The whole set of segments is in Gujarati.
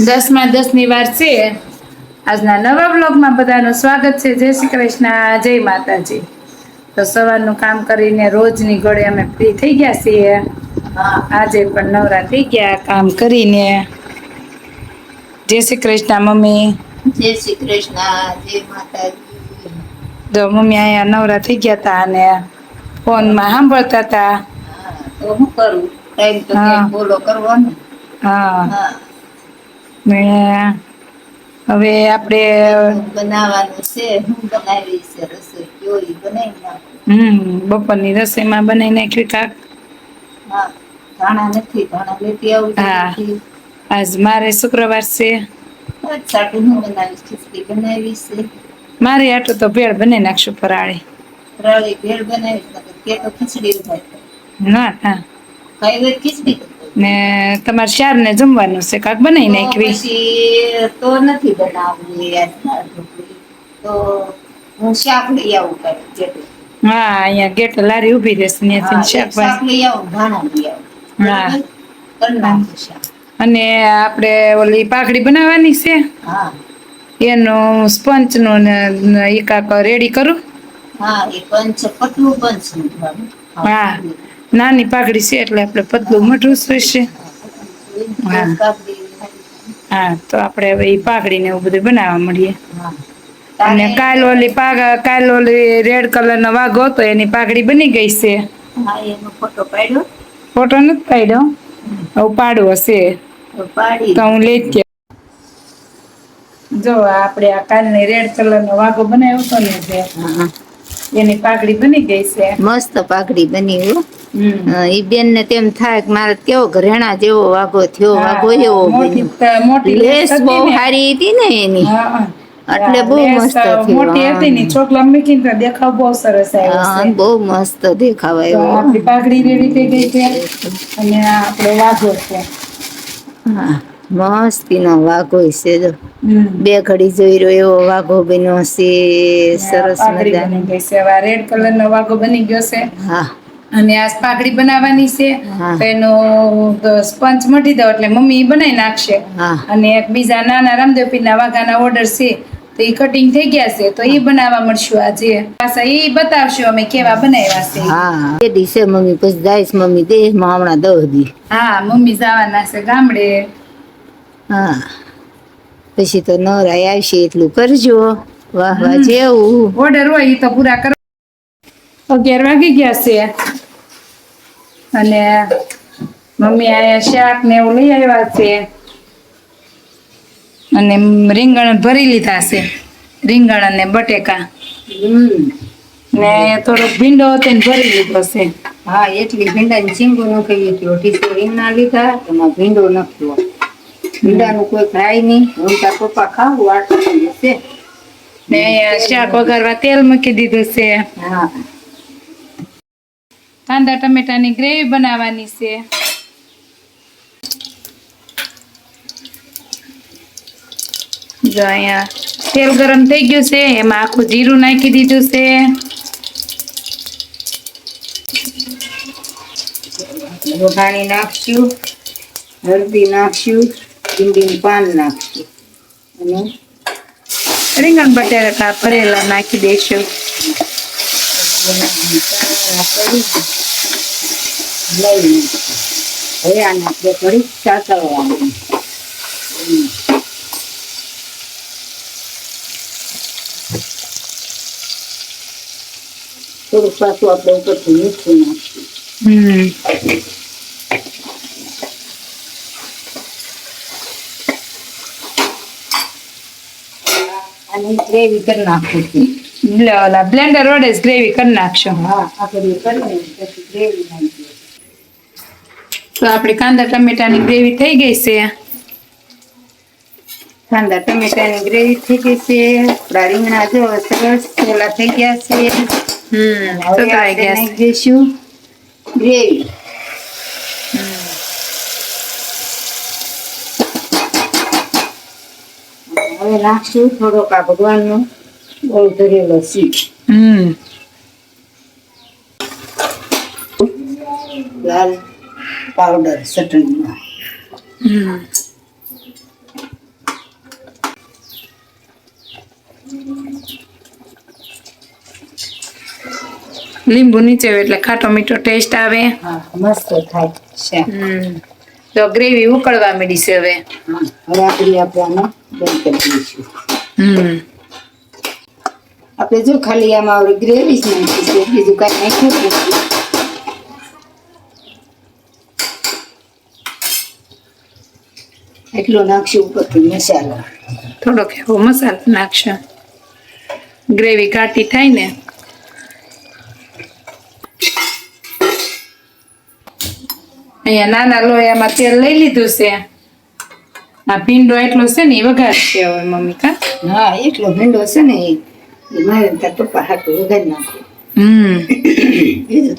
દસમાં દસની વાર છે. આજના નવા બ્લોગમાં બધાનું સ્વાગત છે. જય શ્રી કૃષ્ણ. જય માતાજી. તો સવારનું કામ કરીને રોજની ઘોડે અમે ફ્રી થઈ ગયા છીએ. આજે પણ નવરા થઈ ગયા કામ કરીને. જય શ્રી કૃષ્ણ મમ્મી. જય શ્રી કૃષ્ણ. જય માતાજી. જો મમ્મી અહીંયા નવરા થઈ ગયા હતા અને ફોનમાં સાંભળતા હતા તો હું કરું? ટાઈમ તો. બોલો કરવાનો. હા. હવે આપણે બનાવવાનું છે. હું બનાવી છે રસોઈ. કયો બનાવી નાખું? હમ બપોરની રસોઈમાં બનાવી નાખ્યું કાક હા ધાણા નથી ધાણા લેતી આવું હા. આજ મારે શુક્રવાર છે. સાટું હું બનાવીશ ખીચડી બનાવી છે મારે આટલું તો ભેળ બનાવી નાખશું ફરાળી. રાળી ભેળ બનાવીશ કે તો ખીચડી થાય ના ના ખાઈ ખીચડી? ને તમારે ચાર ને જમવાનું છે કાક બનાવી નાખવી તો નથી બનાવવી. તો હું શાક લઈ આવું હા અહીંયા ગેટ લારી ઊભી રહેશે ત્યાંથી શાક શાકભાજી લઈ આવું ધાણા લઈ આવું. હા. શાક. અને આપણે ઓલી પાઘડી બનાવવાની છે? હા. એનું સ્પંચનું ને એ રેડી કરું? હા એ પંચ પતલું પંચ હા. નાની પાઘડી છે એટલે આપણે પતલું મઠું જોઈશે. હા. હા તો આપણે હવે એ પાઘડી ને એવું બધું બનાવવા મળીએ. અને કાલ ઓલી પાગ કાલ ઓલી રેડ કલર નો વાઘો હતો એની પાઘડી બની ગઈ છે. ફોટો પાડ્યો. ફોટો નથી પાડ્યો? હવે પાડવો હશે તો તો હું લઈ જ જો આપણે આ કાલની રેડ કલર નો વાઘો બનાવ્યો હતો ને. એની પાઘડી બની ગઈ છે. મસ્ત પાઘડી બની હો. ઈ બેન ને તેમ થાય કે મારે કેવો ઘરેણા જેવો વાઘો થયો વાઘો એવો મોટી લેસ બહુ સારી હતી ને એની. એટલે બહુ મસ્ત થયું, મોટી હતી ને ચોકલા મૂકીને તો દેખાવ બહુ સરસ આવ્યો છે. બહુ મસ્ત દેખાવા આવ્યો. આપણી પાઘડી રેડી થઈ ગઈ છે. અને આપણો વાઘો છે. હા. મસ્તીનો વાઘો છે જો. બે ઘડી જોઈ રહ્યો એવો વાઘો બન્યો છે. સરસ મજાનો. રેડ કલર નો વાઘો બની ગયો છે. હા. અને આ પાઘડી બનાવવાની છે. તો એનો સ્પંચ મટી દો એટલે મમ્મી બનાવી નાખશે. અને એક બીજા નાના રામદેવ ના વાઘાના ઓર્ડર છે. તો એ કટિંગ થઈ ગયા છે. તો એ બનાવવા મળશું આજે. પાછા એ બતાવશું અમે કેવા બનાવ્યા છે. હા. એ દિવસે મમ્મી. પછી જાઈશ મમ્મી. દેહમાં હમણાં દહ દી. હા મમ્મી જવાના છે ગામડે. હા. પછી તો નવરાય આવશે એટલું કરજો. વાહ વાહ જેવું. ઓર્ડર હોય એ તો પૂરા કરો. અગિયાર વાગી ગયા છે. અને મમ્મી આયા શાક ને એવું લઈ આવ્યા છે. અને રીંગણ ભરી લીધા છે. રીંગણ અને બટેકા. ને થોડોક ભીંડો હતો ને ભરી લીધો છે. હા એટલી ભીંડાની ચીંગું નાખી કે ઓઢી રીંગણા લીધા એમાં ભીંડો નાખ્યો ભીંડાનું કોઈ ખાય નહીં. હું તાર પપ્પા ખાવું આટલું છે. ને અહીંયા શાક વઘારવા તેલ મૂકી દીધું છે. હા. કાંદા ટમેટાની ગ્રેવી બનાવવાની છે. જો અહીંયા તેલ ગરમ થઈ ગયું છે એમાં આખું જીરું નાખી દીધું છે. વઘાણી નાખશું હળદી નાખશું. ભીંડીનું પાન નાખશું અને રીંગણ બટેટા ભરેલા નાખી દઈશું લઈ હવે આને આપણે થોડીક સાતળવાનું થોડુંક પાછું આપણે ઉપરથી મીઠું નાખશું ગ્રેવી કરી નાખું છું. એટલે ઓલા બ્લેન્ડર વડે જ ગ્રેવી કરી નાખશું. હા આપણે કરી પછી ગ્રેવી નાખી તો આપણી કાંદા ટમેટાની ગ્રેવી થઈ ગઈ છે. કાંદા ટમેટાની ગ્રેવી થઈ ગઈ છે. આપણા રીંગણા જો સરસ ઓલા થઈ ગયા છે. હમ તો સુધાઈ ગયા નાખી ગ્રેવી હવે રાખશું થોડોક આ ભગવાનનું બહુ ધરેલો લાલ પાવડર ચટણીમાં. લીંબુ નીચે એટલે ખાટો મીઠો ટેસ્ટ આવે. મસ્ત થાય છે. તો ગ્રેવી ઉકળવા મળી છે હવે. હવે આપણી આપણે બંધ કરી દઈશું આપણે જો ખાલી આમાં આપણે ગ્રેવી જ નાખીશું બીજું કાંઈ નાખ્યું નથી. એટલો નાખશું ઉપરથી મસાલો. થોડોક એવો મસાલો નાખશો. ગ્રેવી ઘાટી થાય ને. અહીંયા નાના લોયામાં તેલ લઈ લીધું છે. આ ભીંડો એટલો છે ને એ વઘાર છે હવે મમ્મી કા? હા એટલો ભીંડો છે ને એ મારે તાર પપ્પા હાટું વગાડી નાખ્યું હમ.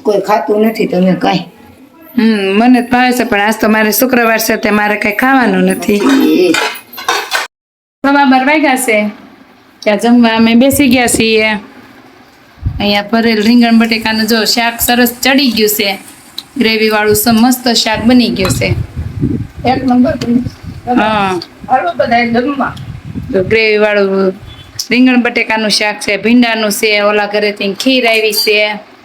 કોઈ ખાતું નથી તમે કાંઈ. હમ મને ભાવે છે પણ આજ તો મારે શુક્રવાર છે તે મારે કઈ ખાવાનું નથી. સવા બાર વાગ્યા છે? ત્યાં જમવા અમે બેસી ગયા છીએ. અહીંયા ભરેલ રીંગણ બટેકાનું જો શાક સરસ ચડી ગયું છે. ગ્રેવી વાળું મસ્ત શાક બની ગયું છે. એક નંબર. હા. તો ગ્રેવી વાળું રીંગણ બટેકાનું શાક છે ભીંડાનું છે ઓલા ઘરેથી ખીર આવી છે.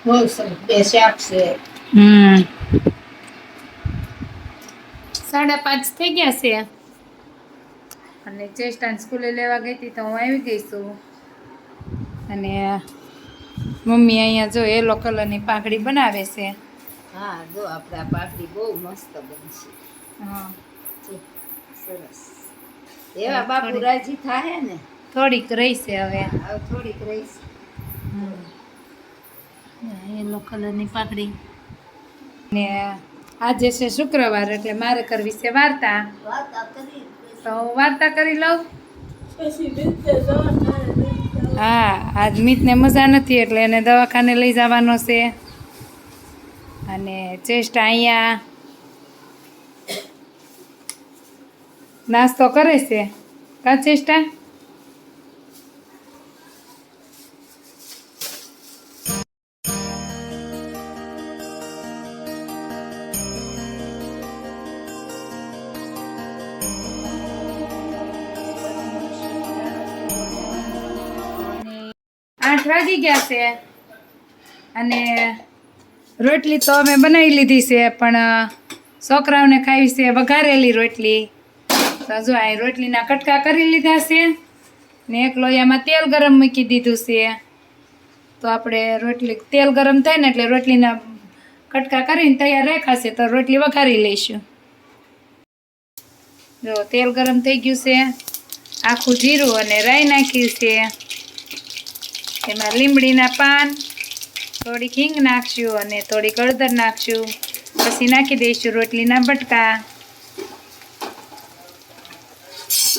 બહુ સરસ બે શાક છે. હમ. સાડા પાંચ થઈ ગયા છે. અને ચેસ્ટાન સ્કૂલે લેવા ગઈ હતી તો હું આવી ગઈ છું. અને મમ્મી અહીંયા જો યલો કલરની પાઘડી બનાવે છે. હા જો આપણે આ પાકડી બહુ મસ્ત બનશે. હા. સરસ. એવા બાપુ રાજી થાય ને? થોડીક રહી છે હવે હવે થોડીક રહીશ. યલો કલરની પાઘડી. ને આજે છે શુક્રવાર એટલે મારે કરવી છે વાર્તા. તો હું વાર્તા કરી લઉં? હા આજ મીતને મજા નથી એટલે એને દવાખાને લઈ જવાનો છે. અને ચેસ્ટ અહીંયા નાસ્તો કરે છે. કા ચેષ્ટા આઠ વાગી ગયા છે. અને રોટલી તો અમે બનાવી લીધી છે, પણ છોકરાઓને ખાવી છે વઘારેલી રોટલી. તો જો આ રોટલીના કટકા કરી લીધા છે ને એક લોયામાં તેલ ગરમ મૂકી દીધું છે. તો આપણે રોટલી તેલ ગરમ થાય ને એટલે રોટલીના કટકા કરીને તૈયાર રાખાશે તો રોટલી વઘારી લઈશું. જો તેલ ગરમ થઈ ગયું છે, આખું જીરું અને રાઈ નાખ્યું છે. એમાં લીમડીના પાન, થોડીક હિંગ નાખશું અને થોડીક હળદર નાખશું. પછી નાખી દઈશું રોટલીના બટકા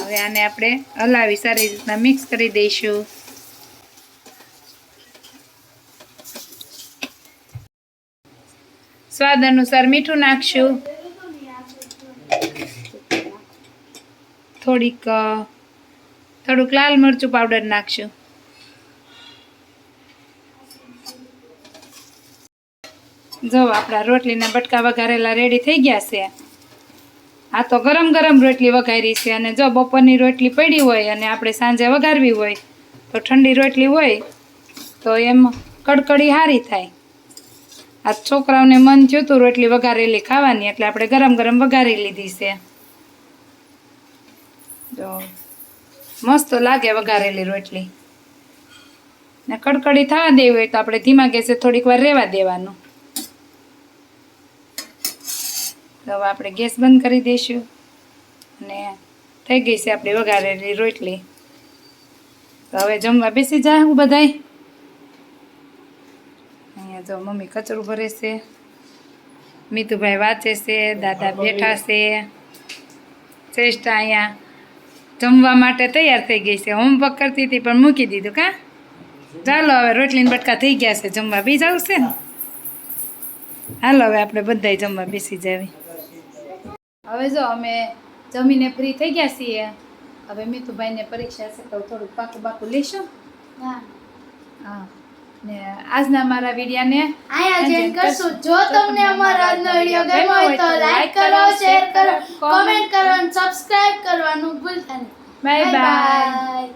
હવે આને આપણે હલાવી સારી રીતના મિક્સ કરી દઈશું. સ્વાદ અનુસાર મીઠું નાખશું. થોડીક થોડુંક લાલ મરચું પાવડર નાખશું. જો આપણા રોટલીના બટકા વઘારેલા રેડી થઈ ગયા છે. આ તો ગરમ ગરમ રોટલી વઘારી છે અને જો બપોરની રોટલી પડી હોય અને આપણે સાંજે વઘારવી હોય, તો ઠંડી રોટલી હોય, તો એમ કડકડી સારી થાય. આ છોકરાઓને મન થયું હતું રોટલી વઘારેલી ખાવાની, એટલે આપણે ગરમ ગરમ વઘારી લીધી છે. જો, મસ્ત લાગે વઘારેલી રોટલી. ને કડકડી થવા દેવી હોય તો આપણે ધીમા ગેસે થોડીક વાર રહેવા દેવાનું. તો હવે આપણે ગેસ બંધ કરી દઈશું. અને થઈ ગઈ છે આપણી વઘારેલી રોટલી. તો હવે જમવા બેસી જા હું બધાય. અહીંયા જો મમ્મી કચરું ભરે છે. મીતુભાઈ વાંચે છે, દાદા બેઠા છે. શ્રેષ્ઠ અહીંયા જમવા માટે તૈયાર થઈ ગઈ છે. હોમવર્ક કરતી હતી પણ મૂકી દીધું કા? ચાલો હવે રોટલીને બટકા થઈ ગયા છે. જમવા બી જાવ છે ને? હાલો હવે આપણે બધાય જમવા બેસી જાવી. હવે જો અમે જમીને ફ્રી થઈ ગયા છીએ હવે મીતુભાઈને પરીક્ષા છે તો થોડુંક પાકું બાકું લેશો. હા. ને આજના મારા વિડીયાને અહીંયા જેન કરશું. જો તમને અમારો આજનો વિડિયો ગમ્યો હોય તો લાઈક કરો શેર કરો કોમેન્ટ કરો અને સબસ્ક્રાઇબ કરવાનું ભૂલતા નહીં. Bye bye